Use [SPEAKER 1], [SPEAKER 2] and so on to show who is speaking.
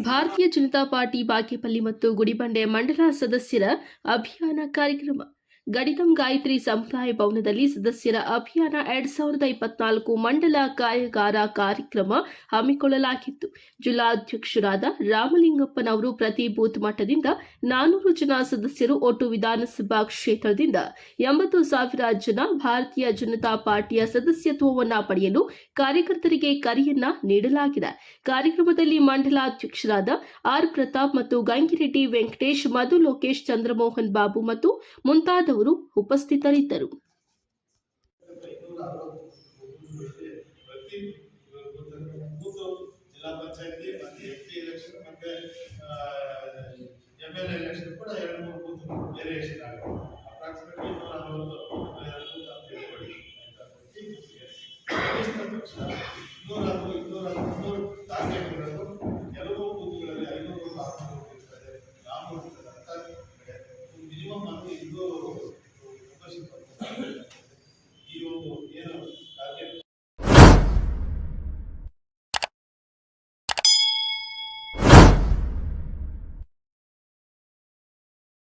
[SPEAKER 1] ಭಾರತೀಯ ಜನತಾ ಪಾರ್ಟಿ ಬಾಗೇಪಲ್ಲಿ ಮತ್ತು ಗುಡಿಬಂಡೆ ಮಂಡಲ ಸದಸ್ಯರ ಅಭಿಯಾನ ಕಾರ್ಯಕ್ರಮ. ಗಡಿತಂ ಗಾಯತ್ರಿ ಸಮುದಾಯ ಭವನದಲ್ಲಿ ಸದಸ್ಯರ ಅಭಿಯಾನ ಎರಡ್ ಸಾವಿರದ ಇಪ್ಪತ್ನಾಲ್ಕು ಮಂಡಲ ಕಾರ್ಯಾಗಾರ ಕಾರ್ಯಕ್ರಮ ಹಮ್ಮಿಕೊಳ್ಳಲಾಗಿತ್ತು. ಜಿಲ್ಲಾಧ್ಯಕ್ಷರಾದ ರಾಮಲಿಂಗಪ್ಪನವರು ಪ್ರತಿ ಬೂತ್ ಮಟ್ಟದಿಂದ ನಾನೂರು ಜನ ಸದಸ್ಯರು ಒಟ್ಟು ವಿಧಾನಸಭಾ ಕ್ಷೇತ್ರದಿಂದ ಎಂಬತ್ತು ಸಾವಿರ ಜನ ಭಾರತೀಯ ಜನತಾ ಪಾರ್ಟಿಯ ಸದಸ್ಯತ್ವವನ್ನು ಪಡೆಯಲು ಕಾರ್ಯಕರ್ತರಿಗೆ ಕರೆಯನ್ನ ನೀಡಲಾಗಿದೆ. ಕಾರ್ಯಕ್ರಮದಲ್ಲಿ ಮಂಡಲಾಧ್ಯಕ್ಷರಾದ ಆರ್ ಪ್ರತಾಪ್ ಮತ್ತು ಗಂಗಿರೆಡ್ಡಿ ವೆಂಕಟೇಶ್, ಮಧು ಲೋಕೇಶ್, ಚಂದ್ರಮೋಹನ್ ಬಾಬು ಮತ್ತು ಮುಂತಾದವರು ಉಪಸ್ಥಿತರಿದ್ದರು.
[SPEAKER 2] ಎಲೆಕ್ಷನ್ ಎಲೆಕ್ಷನ್ ಕೂಡ ಎರಡು ಮೂರು ಇನ್ನೂರ ನಲವತ್ತು do